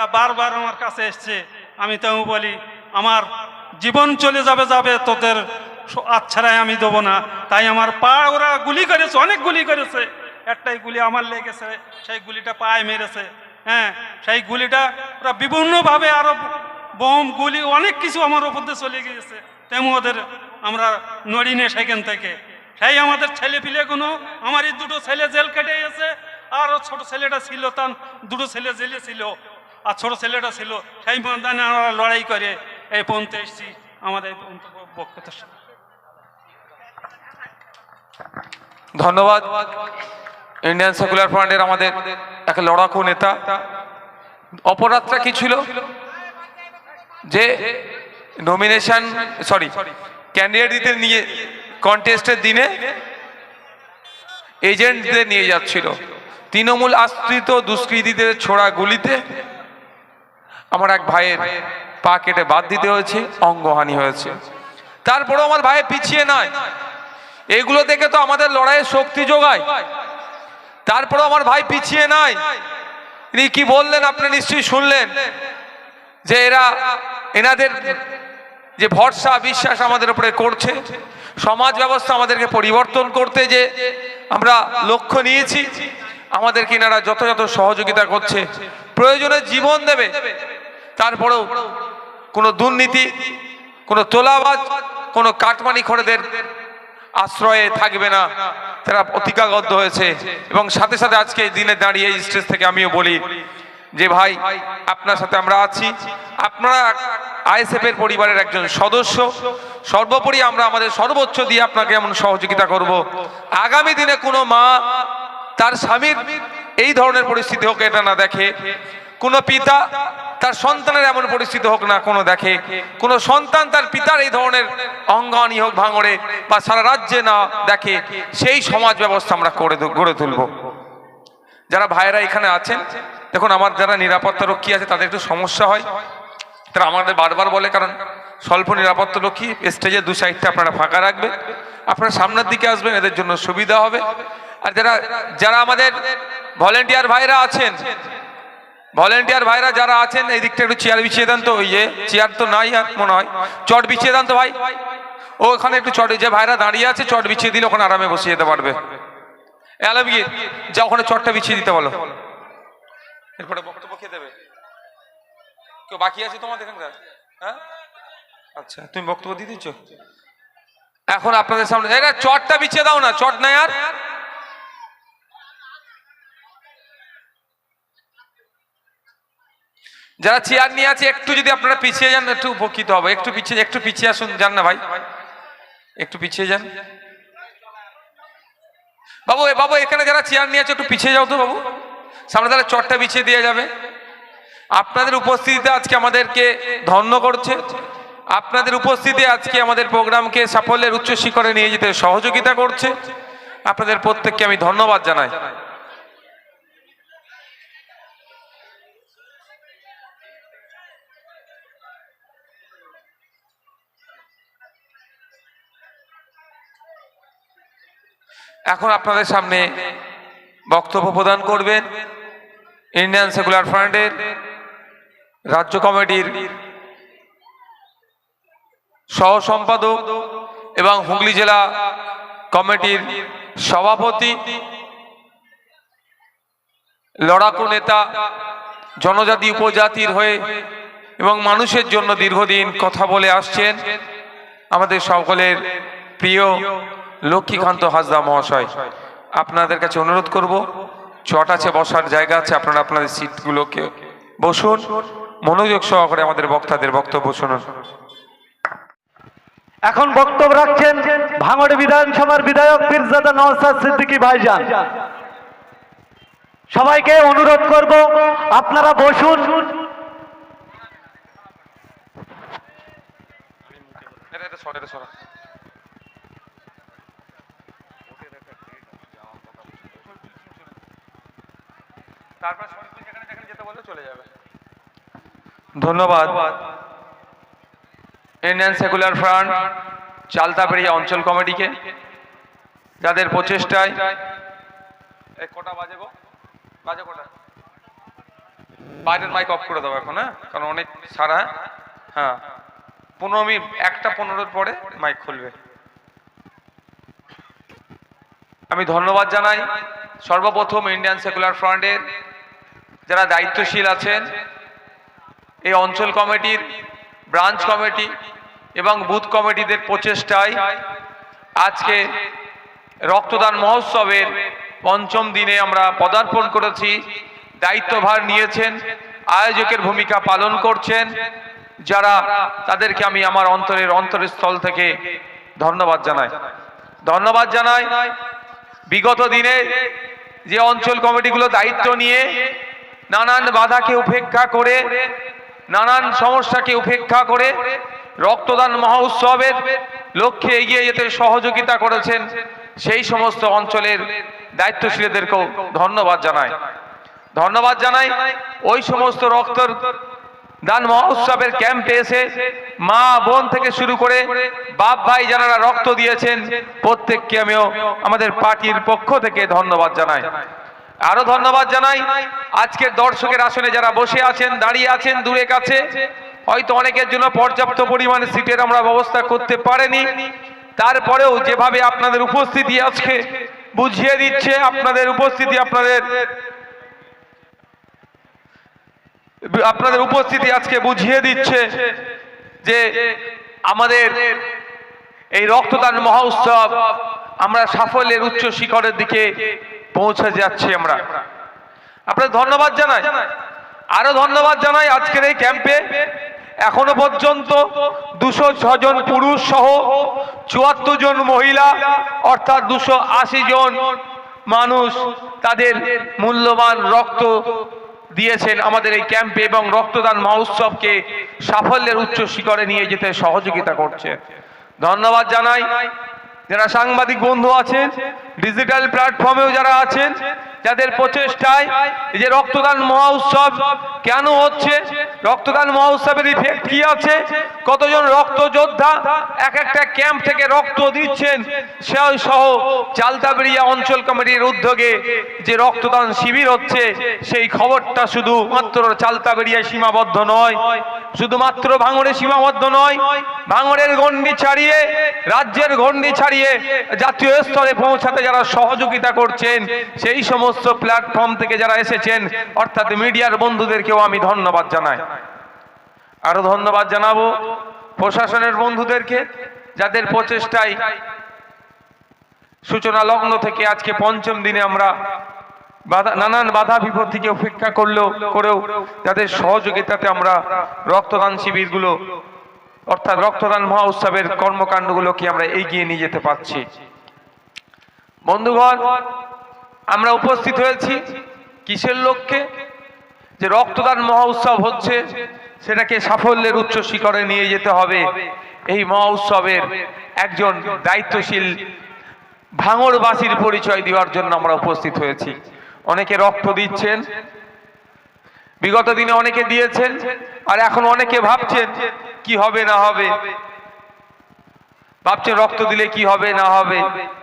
তা বারবার আমার কাছে এসছে, আমি তাও বলি, আমার জীবন চলে যাবে যাবে, তোদের আচ্ছাড়াই আমি দেবো না। তাই আমার পা ওরা গুলি করেছে, অনেক গুলি করেছে। একটাই গুলি আমার লেগেছে, সেই গুলিটা পায়ে মেরেছে। হ্যাঁ সেই গুলিটা ওরা বিভিন্নভাবে আরও বোম, গুলি, অনেক কিছু আমার ওপর দিয়ে চলে গিয়েছে। তেমন ওদের আমরা নড়ি নে সেখান থেকে। সেই আমাদের ছেলে পিলেগুলো আমার এই দুটো ছেলে জেল কেটে গেছে, আর ও ছোট ছেলেটা ছিল, তার দুটো ছেলে জেলে ছিল। আর ছোট ছেলেটা ছিল, সেই ময়দানে আমরা লড়াই করে এই পর্যন্ত এসেছি, আমাদের বক্তব্য ধন্যবাদ। ইন্ডিয়ান সেকুলার ফ্রন্টের আমাদের এক লড়াকু নেতা। অপরাধটা কি ছিল? যে নমিনেশন সরি ক্যান্ডিডেট দিতে নিয়ে কন্টেস্টের দিনে এজেন্টদের নিয়ে যাচ্ছিল। তৃণমূল আশ্রিত দুষ্কৃতীদের ছোড়া গুলিতে আমার এক ভাইয়ের পা কেটে বাদ দিতে হয়েছে, অঙ্গহানি হয়েছে। তারপরেও আমার ভাই পিছিয়ে নয়। এগুলো দেখে তো আমাদের লড়াইয়ের শক্তি যোগায়। তারপরেও আমার ভাই পিছিয়ে নাই ইনি কি বললেন আপনি নিশ্চয়ই শুনলেন? যে এরা এনাদের যে ভরসা, বিশ্বাস আমাদের উপরে করছে, সমাজ ব্যবস্থা আমাদেরকে পরিবর্তন করতে যে আমরা লক্ষ্য নিয়েছি, আমাদেরকে এনারা যথাযথ সহযোগিতা করছে, প্রয়োজনে জীবন দেবে। তারপরেও কোনো দুর্নীতি, কোনো তোলাবাজ, কোনো কাটমানি খোরেদের আশ্রয়ে থাকবে না। তারা প্রতিজ্ঞাবদ্ধ হয়েছে। এবং সাথে সাথে আজকে এই দিনে দাঁড়িয়ে এই স্টেজ থেকে আমিও বলি যে, ভাই, আপনার সাথে আমরা আছি। আপনারা আইএসএফ এর পরিবারের একজন সদস্য। সর্বোপরি আমরা আমাদের সর্বোচ্চ দিয়ে আপনাকে এমন সহযোগিতা করব। আগামী দিনে কোনো মা তার স্বামীর এই ধরনের পরিস্থিতি হোক এটা না দেখে। কোনো পিতা তার সন্তানের এমন পরিস্থিতি হোক না, কোনো দেখে। কোনো সন্তান তার পিতার এই ধরনের অঙ্গহানি হোক ভাঙড়ে বা সারা রাজ্যে না দেখে, সেই সমাজ ব্যবস্থা আমরা করে গড়ে তুলব। যারা ভাইয়েরা এখানে আছেন, দেখুন আমার যারা নিরাপত্তা রক্ষী আছে, তাদের একটু সমস্যা হয়। তারা আমাদের বারবার বলে, কারণ স্বল্প নিরাপত্তা রক্ষী স্টেজের দু সাইডটা আপনারা ফাঁকা রাখবেন আপনারা সামনের দিকে আসবেন, এদের জন্য সুবিধা হবে। আর যারা যারা আমাদের ভলেন্টিয়ার ভাইরা আছেন ভলেন্টিয়ার ভাইরা যারা আছেন, এই দিকটা একটু চেয়ার বিছিয়ে দেন তো, ওই যে চেয়ার তো নাই আর মনে হয়। চট বিছিয়ে দেন তো ভাই। ও ওখানে একটু চট, যে ভাইরা দাঁড়িয়ে আছে, চট বিছিয়ে দিলে ওখানে আরামে বসিয়ে যেতে পারবে। আলমগীর যা ওখানে চটটা বিছিয়ে দিতে বলো। এরপরে বক্তব্য খেয়ে দেবে? কেউ বাকি আছে তোমাদের এখানকার? হ্যাঁ? আচ্ছা তুমি বক্তব্য দিয়ে দিচ্ছ? এখন আপনাদের সামনে এটা চটটা বিছিয়ে দাও না, চট নাই আর। যারা চেয়ার নিয়ে আছে, একটু যদি আপনারা পিছিয়ে যান, একটু উপকৃত হবে। একটু পিছিয়ে একটু পিছিয়ে আসুন, যান না ভাই। একটু পিছিয়ে যান। বাবু, এ, বাবু, এখানে যারা চেয়ার নিয়ে আছে, একটু পিছিয়ে যাও তো বাবু। সামনে তাহলে চটটা বিছিয়ে দিয়ে যাবে। আপনাদের উপস্থিতিতে আজকে আমাদেরকে ধন্য করছে। আপনাদের উপস্থিতি আজকে আমাদের প্রোগ্রামকে সাফল্যের উচ্চ শিখরে নিয়ে যেতে সহযোগিতা করছে। আপনাদের প্রত্যেককে আমি ধন্যবাদ জানাই। এখন আপনাদের সামনে বক্তব্য প্রদান করবেন ইন্ডিয়ান সেকুলার ফ্রন্টের রাজ্য কমিটির সহ সম্পাদক এবং হুগলি জেলা কমিটির সভাপতি, লড়াকু নেতা, জনজাতি উপজাতির হয়ে এবং মানুষের জন্য দীর্ঘদিন কথা বলে আসছেন আমাদের সকলের প্রিয় লক্ষ্মীকান্ত হাসদা মহাশয় আপনাদের কাছে অনুরোধ করব চট আছে বসার জায়গা আছে আপনারা আপনাদের সিটগুলোকে বসুন মনোযোগ সহকারে আমাদের বক্তাদের বক্তব্য শুনুন। এখন বক্তব্য রাখছেন ভাঙড় বিধানসভার বিধায়ক পীরজাদা নওসাদ সিদ্দিকী ভাইজান। সবাইকে অনুরোধ করব আপনারা বসুন। ধন্যবাদ। ইন্ডিয়ান সেকুলার ফ্রন্ট চালতাপেড়িয়া অঞ্চল কমিটিকে যাদের প্রচেষ্টায় কটা বাজে গো? বাজে কটা? বাইরের মাইক অফ করে দেবো এখন হ্যাঁ? কারণ অনেক সারা হ্যাঁ? পনেরো মিনিট একটা পনেরোর পরে মাইক খুলবে। আমি ধন্যবাদ জানাই সর্বপ্রথম ইন্ডিয়ান সেকুলার ফ্রন্টের যারা দায়িত্বশীল আছেন, এই অঞ্চল কমিটির ব্রাঞ্চ কমিটি এবং বুথ কমিটিদের প্রচেষ্টায় আজকে রক্তদান মহোৎসবের পঞ্চম দিনে আমরা পদার্পণ করেছি। দায়িত্বভার নিয়েছেন, আয়োজকের ভূমিকা পালন করছেন। যারা তাদেরকে আমি আমার অন্তরের অন্তরস্থল থেকে ধন্যবাদ জানাই। ধন্যবাদ জানাই। বিগত দিনে যে অঞ্চল কমিটিগুলো দায়িত্ব নিয়ে নানান বাধাকে উপেক্ষা করে, নানান সমস্যাকে উপেক্ষা করে রক্তদান মহোৎসবের লক্ষ্যে এগিয়ে যেতে সহযোগিতা করেছেন সেই সমস্ত অঞ্চলের দায়িত্বশীলদেরকেও ধন্যবাদ জানাই। ধন্যবাদ জানাই ওই সমস্ত রক্ত দান মহোৎসবের ক্যাম্পে এসে মা, বোন থেকে শুরু করে বাপ, ভাই যারা রক্ত দিয়েছেন, প্রত্যেককে আমিও আমাদের পার্টির পক্ষ থেকে ধন্যবাদ জানাই। আরও ধন্যবাদ জানাই। আজকের দর্শকের আসনে যারা বসে আছেন, দাঁড়িয়ে আছেন, দূরে কাছে, হয়তো অনেকের জন্য পর্যাপ্ত পরিমাণে সিটের আমরা ব্যবস্থা করতে পারেনি। তারপরেও যেভাবে আপনাদের উপস্থিতি আজকে বুঝিয়ে দিচ্ছে, আপনাদের উপস্থিতি, আপনাদের আপনাদের উপস্থিতি আজকে বুঝিয়ে দিচ্ছে যে আমাদের এই রক্তদান মহোৎসব আমরা সাফল্যের উচ্চ শিখরের দিকে পৌঁছে যাচ্ছি আমরা। আপনাদের ধন্যবাদ জানাই। আরও ধন্যবাদ জানাই আজকের এই ক্যাম্পে। এখনও পর্যন্ত দুশো ছজন পুরুষ সহ চুয়াত্তর জন মহিলা, অর্থাৎ দুশো আশি জন মানুষ তাদের মূল্যবান রক্ত দিয়েছেন আমাদের এই ক্যাম্পে এবং রক্তদান মহোৎসবকে সাফল্যের উচ্চ শিখরে নিয়ে যেতে সহযোগিতা করছে। ধন্যবাদ জানাই। যারা সাংবাদিক বন্ধু আছেন ডিজিটাল প্ল্যাটফর্মেও যারা আছেন যাদের প্রচেষ্টায় যে রক্তদান মহোৎসব কেন হচ্ছে? রক্তদান মহোৎসবের ইফেক্ট কি আছে? কতজন রক্ত যোদ্ধা এক একটা ক্যাম্প থেকে রক্ত দিচ্ছেন? সেই সহ চালতাবেড়িয়া অঞ্চল কমিটির উদ্যোগে যে রক্তদান শিবির হচ্ছে, সেই খবরটা শুধু মাত্র চালতাবেড়িয়ায় সীমাবদ্ধ নয় শুধুমাত্র ভাঙড়ে সীমাবদ্ধ নয়, ভাঙড়ের গণ্ডি ছাড়িয়ে, রাজ্যের গণ্ডি ছাড়িয়ে জাতীয় স্তরে পৌঁছাতে যারা সহযোগিতা করছেন, সেই সমস্ত প্ল্যাটফর্ম থেকে যারা এসেছেন, অর্থাৎ মিডিয়ার বন্ধুদেরকেও আমি ধন্যবাদ জানাই। আরও ধন্যবাদ জানাব প্রশাসনের বন্ধুদেরকে, যাদের প্রচেষ্টায় সূচনা লগ্ন থেকে আজকে পঞ্চম দিনে আমরা নানান বাধা বিপত্তিকে উপেক্ষা করলেও, করেও যাদের সহযোগিতাতে আমরা রক্তদান শিবিরগুলো, অর্থাৎ রক্তদান মহোৎসবের কর্মকাণ্ডগুলোকে আমরা এগিয়ে নিয়ে যেতে পারছি। বন্ধুগণ আমরা উপস্থিত হয়েছি কিসের লক্ষ্যে? যে রক্তদান মহোৎসব হচ্ছে, সেটাকে সাফল্যের উচ্চ শিখরে নিয়ে যেতে হবে। এই মহোৎসবের একজন দায়িত্বশীল ভাঙড়বাসীর পরিচয় দেওয়ার জন্য আমরা উপস্থিত হয়েছি। অনেকে রক্ত দিচ্ছেন, বিগত দিনে অনেকে দিয়েছেন, আর এখন অনেকে ভাবছেন, কি হবে না হবে? ভাবছেন রক্ত দিলে কি হবে না হবে?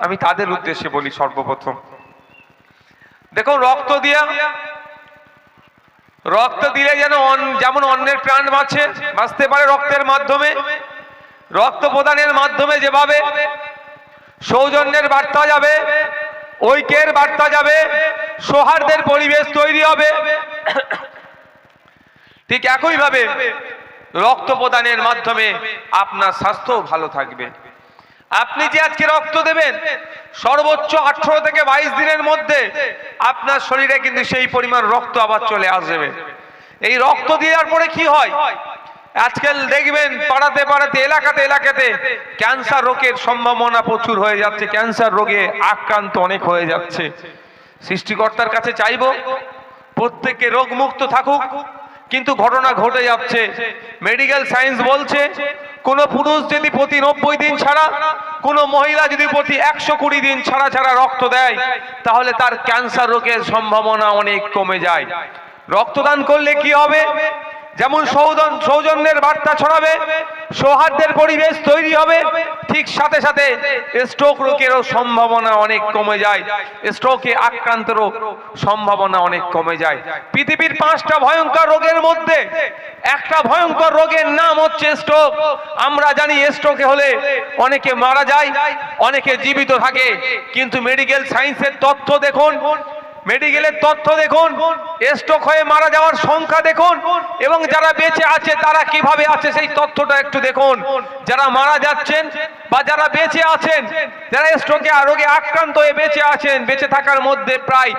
আমি তাদের উদ্দেশ্যে বলি সর্বপ্রথম। দেখুন রক্ত দিয়া, রক্ত দিলে যেন যেমন অন্যের প্রাণ বাঁচে, বাঁচতে পারে রক্তের মাধ্যমে। রক্ত প্রদানের মাধ্যমে যেভাবে সৌজন্যের বার্তা যাবে, ঐক্যের বার্তা যাবে, সৌহার্দ্যের পরিবেশ তৈরি হবে। ঠিক একইভাবে রক্ত প্রদানের মাধ্যমে আপনার স্বাস্থ্য ভালো থাকবে। আপনি যে আজকে রক্ত দেবেন সর্বোচ্চ আঠারো থেকে বাইশ দিনের মধ্যে আপনার শরীরে কিন্তু সেই পরিমাণ রক্ত আবার চলে আসবে। এই রক্ত দেওয়ার পরে কি হয়? আজকাল দেখবেন পাড়াতে পাড়াতে, এলাকাতে এলাকাতে ক্যান্সার রোগের সম্ভাবনা প্রচুর হয়ে যাচ্ছে। ক্যান্সার রোগে আক্রান্ত অনেক হয়ে যাচ্ছে। সৃষ্টিকর্তার কাছে চাইব, প্রত্যেকে রোগ মুক্ত থাকুক। কিন্তু ঘটনা ঘটে যাচ্ছে। মেডিকেল সায়েন্স বলছে, কোন পুরুষ যদি প্রতি নব্বই দিন ছাড়া, কোন মহিলা যদি প্রতি একশো কুড়ি দিন ছাড়া ছাড়া রক্ত দেয়, তাহলে তার ক্যান্সার রোগের সম্ভাবনা অনেক কমে যায়। রক্তদান করলে কি হবে? যেমন সৌজন সৌজন্যের বার্তা ছড়াবে, সৌহার্দ্যের পরিবেশ তৈরি হবে, ঠিক সাথে সাথে স্ট্রোক রোগেরও সম্ভাবনা অনেক কমে যায়। স্ট্রোকে আক্রান্তেরও সম্ভাবনা অনেক কমে যায়। পৃথিবীর পাঁচটা ভয়ঙ্কর রোগের মধ্যে একটা ভয়ঙ্কর রোগের নাম হচ্ছে স্ট্রোক আমরা জানি স্ট্রোকে হলে অনেকে মারা যায়, অনেকে জীবিত থাকে। কিন্তু মেডিকেল সায়েন্সের তথ্য দেখুন মেডিকেলের তথ্য দেখুন স্ট্রোক হয়ে মারা যাওয়ার সংখ্যা দেখুন, এবং যারা বেঁচে আছে তারা কীভাবে আছে সেই তথ্যটা একটু দেখুন। যারা মারা যাচ্ছেন বা যারা বেঁচে আছেন, যারা স্ট্রোকে রোগে আক্রান্ত হয়ে বেঁচে আছেন, বেঁচে থাকার মধ্যে প্রায়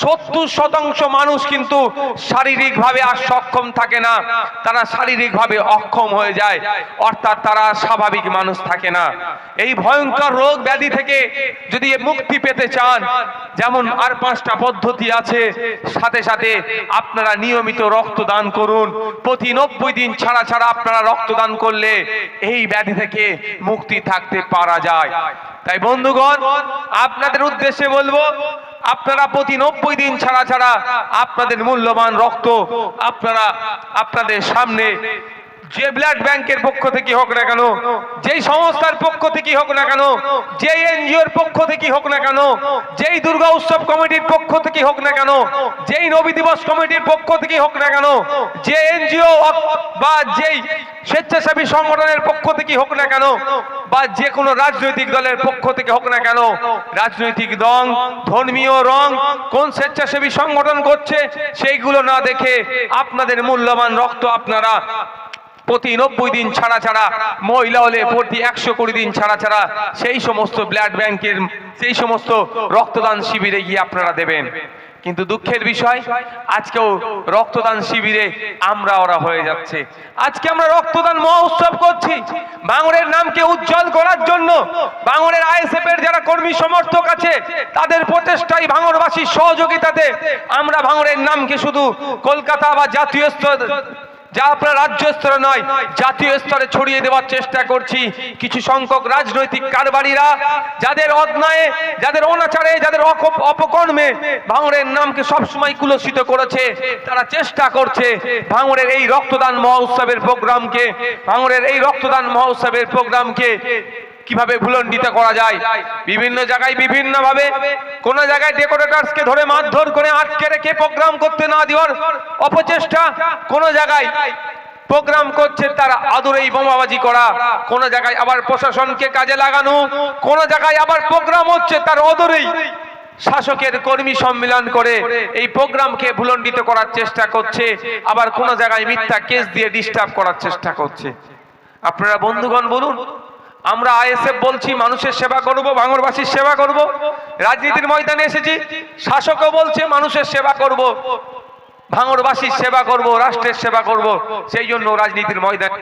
সত্তর শতাংশ মানুষ কিন্তু শারীরিকভাবে আর সক্ষম থাকে না। তারা শারীরিকভাবে অক্ষম হয়ে যায়, অর্থাৎ তারা স্বাভাবিক মানুষ থাকে না। এই ভয়ঙ্কর রোগ ব্যাধি থেকে যদি মুক্তি পেতে চান, যেমন আর পাঁচটা পদ্ধতি আছে। সাথে সাথে আপনারা নিয়মিত রক্তদান করুন। প্রতি নব্বই দিন ছাড়া ছাড়া আপনারা রক্তদান করলে এই ব্যাধি থেকে মুক্তি থাকতে পারা যায়। তাই বন্ধুগণ, আপনাদের উদ্দেশ্যে বলব, আপনারা প্রতি নব্বই দিন ছাড়া ছাড়া আপনাদের মূল্যবান রক্ত আপনারা আপনাদের সামনে যে ব্লাড ব্যাংকের পক্ষ থেকে হোক না কেন, যেই সংস্থার পক্ষ থেকে হোক না কেন, যেই এনজিওর পক্ষ থেকে হোক না কেন, যেই দুর্গা উৎসব কমিটির পক্ষ থেকে হোক না কেন, যেই নবী দিবস কমিটির পক্ষ থেকে হোক না কেন, যে এনজিও বা যেই স্বেচ্ছাসেবী সংগঠনের পক্ষ থেকে হোক না কেন, বা যে কোনো রাজনৈতিক দলের পক্ষ থেকে হোক না কেন, রাজনৈতিক রং, ধর্মীয় রং, কোন স্বেচ্ছাসেবী সংগঠন করছে, সেইগুলো না দেখে আপনাদের মূল্যবান রক্ত আপনারা প্রতি নব্বই দিন ছাড়া ছাড়া মহিলা হলে প্রতি একশো কুড়ি দিন ছাড়া ছাড়া সেই সমস্ত ব্লাড ব্যাংকের সেই সমস্ত রক্তদান শিবিরে গিয়ে আপনারা দেবেন। কিন্তু দুঃখের বিষয়, আজকেও রক্তদান শিবিরে আমরা ওরা হয়ে যাচ্ছে। আজকে আমরা রক্তদান মহোৎসব করছি। বাংলার নামকে উজ্জ্বল করার জন্য বাংলার আইএসএফ এর যারা কর্মী সমর্থক আছে, তাদের প্রচেষ্টায় ভাঙরবাসীর সহযোগিতাতে আমরা ভাঙরের নামকে শুধু কলকাতা বা জাতীয় স্তর যা আপনার রাজ্য স্তরে নয়, জাতীয় স্তরে ছড়িয়ে দেওয়ার চেষ্টা করছি। কিছু সংখ্যক রাজনৈতিক কারবারীরা যাদের অন্যায়ে, যাদের অনাচারে, যাদের অপকর্মে ভাঙড়ের নামকে সবসময় কুলসিত করেছে, তারা চেষ্টা করছে ভাঙড়ের এই রক্তদান মহোৎসবের প্রোগ্রামকে ভাঙড়ের এই রক্তদান মহোৎসবের প্রোগ্রামকে কীভাবে ভুলণ্ডিত করা যায়? বিভিন্ন জায়গায় বিভিন্ন ভাবে কোন জায়গায় ডেকোরেটার্সকে ধরে মারধর করে আটকে রেখে প্রোগ্রাম করতে না দেওয়ার অপচেষ্টা কোন জায়গায় প্রোগ্রাম করছে তারা আদুরেই বোমাবাজি করা। কোন জায়গায় আবার প্রশাসনকে কাজে লাগানো। কোন জায়গায় আবার প্রোগ্রাম হচ্ছে তার অদূরেই শাসকের কর্মী সম্মেলন করে। এই প্রোগ্রামকে ভুলণ্ডিত করার চেষ্টা করছে। আবার কোন জায়গায় মিথ্যা কেস দিয়ে ডিস্টার্ব করার চেষ্টা করছে। আপনারা বন্ধুগণ বলুন আমরা আইএসএফ বলছি, মানুষের সেবা করব ভাঙরবাসীর সেবা করব। রাজনীতির ময়দানে এসেছি, শাসকও বলছে, মানুষের সেবা করব। ভাঙরবাসীর সেবা করব, রাষ্ট্রের সেবা করব, সেই জন্য রাজনীতির ময়দানে